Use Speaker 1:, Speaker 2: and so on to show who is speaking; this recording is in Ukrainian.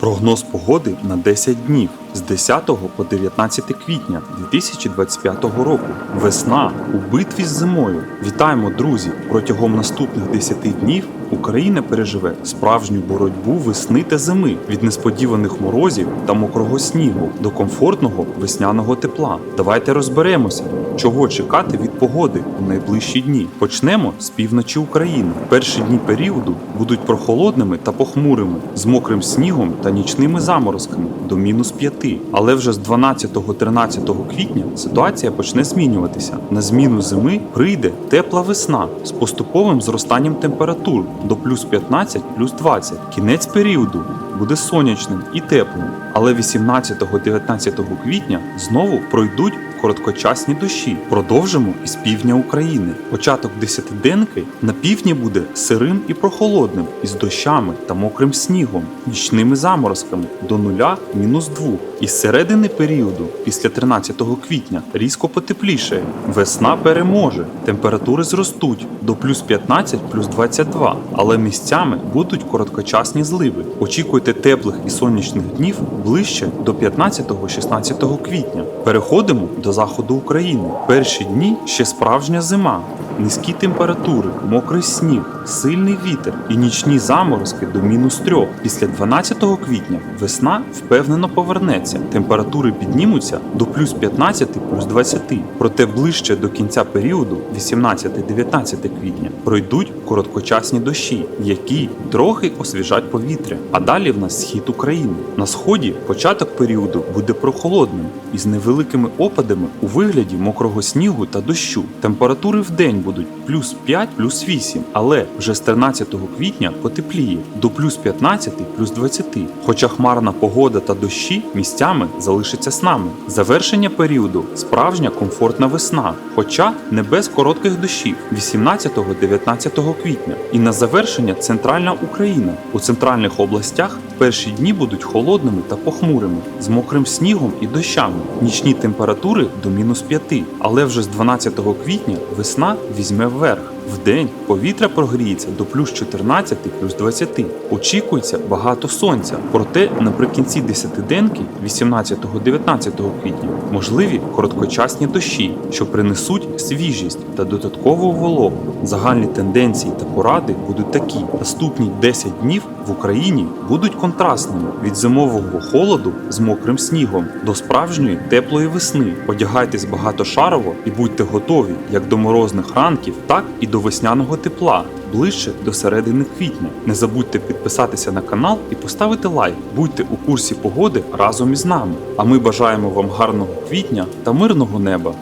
Speaker 1: Прогноз погоди на 10 днів з 10 по 19 квітня 2025 року. Весна у битві з зимою. Вітаємо, друзі! Протягом наступних 10 днів Україна переживе справжню боротьбу весни та зими від несподіваних морозів та мокрого снігу до комфортного весняного тепла. Давайте розберемося, чого чекати від погоди у найближчі дні. Почнемо з півночі України. Перші дні періоду будуть прохолодними та похмурими, з мокрим снігом та нічними заморозками до мінус 5. Але вже з 12-13 квітня ситуація почне змінюватися. На зміну зими прийде тепла весна з поступовим зростанням температур до плюс 15, плюс 20. Кінець періоду буде сонячним і теплим, але 18-19 квітня знову пройдуть короткочасні дощі. Продовжимо із півдня України. Початок десятиденки на півдні буде сирим і прохолодним, із дощами та мокрим снігом, нічними заморозками до нуля мінус 2. Із середини періоду, після 13 квітня, різко потеплішає. Весна переможе, температури зростуть до плюс 15, плюс 22, але місцями будуть короткочасні зливи. Очікуйте теплих і сонячних днів ближче до 15-16 квітня. Переходимо до заходу України. Перші дні ще справжня зима. Низькі температури, мокрий сніг, сильний вітер і нічні заморозки до мінус 3. Після 12 квітня весна впевнено повернеться. Температури піднімуться до плюс 15, плюс 20. Проте ближче до кінця періоду, 18-19 квітня, пройдуть короткочасні дощі, які трохи освіжать повітря. А далі в нас схід України. На сході початок періоду буде прохолодним із невеликими опадами у вигляді мокрого снігу та дощу. Температури в день будуть плюс 5, плюс 8, але вже з 13 квітня потепліє до плюс 15, плюс 20. Хоча хмарна погода та дощі місцями залишаться з нами. Завершення періоду справжня комфортна весна, хоча не без коротких дощів 18-19 квітня. І на завершення центральна Україна. У центральних областях перші дні будуть холодними та похмурими, з мокрим снігом і дощами. Нічні температури до мінус 5, але вже з 12 квітня весна візьме вверх. Вдень повітря прогріється до плюс 14, плюс 20. Очікується багато сонця. Проте наприкінці десятиденки, 18-19 квітня, можливі короткочасні дощі, що принесуть свіжість та додаткову вологу. Загальні тенденції та поради будуть такі: наступні 10 днів в Україні будуть контрастними від зимового холоду з мокрим снігом до справжньої теплої весни. Одягайтесь багатошарово і будьте готові як до морозних ранків, так і до весняного тепла. Ближче до середини квітня. Не забудьте підписатися на канал і поставити лайк. Будьте у курсі погоди разом із нами. А ми бажаємо вам гарного квітня та мирного неба.